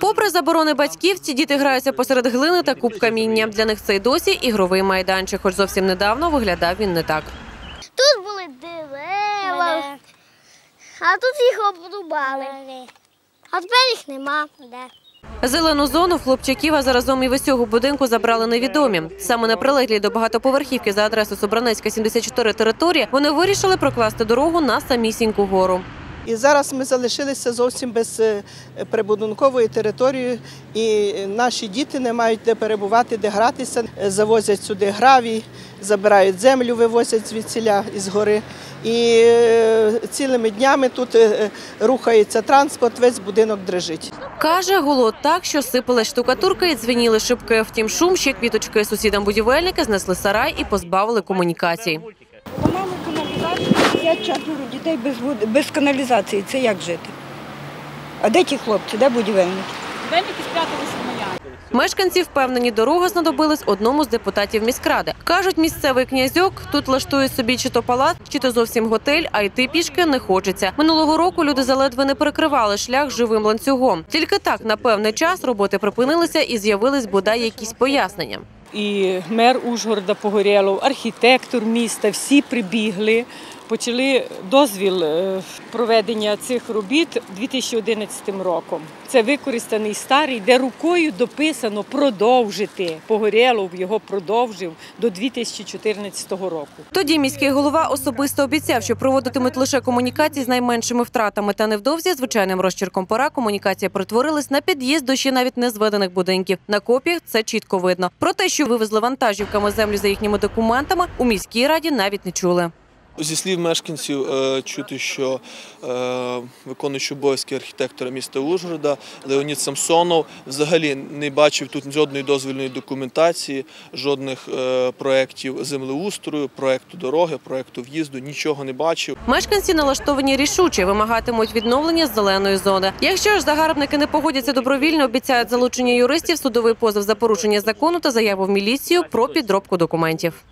Попри заборони батьків, ці діти граються посеред глини та куб каміння. Для них це й досі ігровий майданчик, хоч зовсім недавно виглядав він не так. Тут були дерева, а тут їх обрубали. А тепер їх нема. Зелену зону в хлопчаків, а заразом і в усього будинку забрали невідомі. Саме на прилеглій до багатоповерхівки за адресою Собранецька, 74 території вони вирішили прокласти дорогу на самісіньку гору. І зараз ми залишилися зовсім без е, прибудинкової території, і наші діти не мають де перебувати, де гратися. Е, Завозять сюди гравій, забирають землю, вивозять звідсіля із гори. І е, цілими днями тут е, рухається транспорт, весь будинок дрижить. Каже, гуло так, що сипалась штукатурка і дзвеніли шибки. Втім, шум ще квіточки сусідам будівельники знесли сарай і позбавили комунікацій. Каналізацію, четверо дітей без води, без каналізації. Це як жити? А де ті хлопці, де будівельники? Мешканці впевнені, дорога знадобилась одному з депутатів міськради. Кажуть, місцевий князьок тут влаштує собі чи то палац, чи то зовсім готель, а йти пішки не хочеться. Минулого року люди заледве не перекривали шлях живим ланцюгом. Тільки так на певний час роботи припинилися і з'явились бодай якісь пояснення. І мер Ужгорода Погорєлов, архітектор міста, всі прибігли. Почали дозвіл е, проведення цих робіт 2011 роком. Це використаний старий, де рукою дописано продовжити. Погорєлов його продовжив до 2014 року. Тоді міський голова особисто обіцяв, що проводитимуть лише комунікації з найменшими втратами. Та невдовзі звичайним розчерком пора комунікація перетворилась на під'їзд до ще навіть не зведених будинків. На копіях це чітко видно. Про те, що вивезли вантажівками землю за їхніми документами, у міській раді навіть не чули. Зі слів мешканців е, чути, що е, виконуючий обов'язки архітектора міста Ужгорода Леонід Самсонов взагалі не бачив тут жодної дозвільної документації, жодних е, проєктів землеустрою, проєкту дороги, проєкту в'їзду, нічого не бачив. Мешканці налаштовані рішуче, вимагатимуть відновлення зеленої зони. Якщо ж загарбники не погодяться добровільно, обіцяють залучення юристів, судовий позов за порушення закону та заяву в міліцію про підробку документів.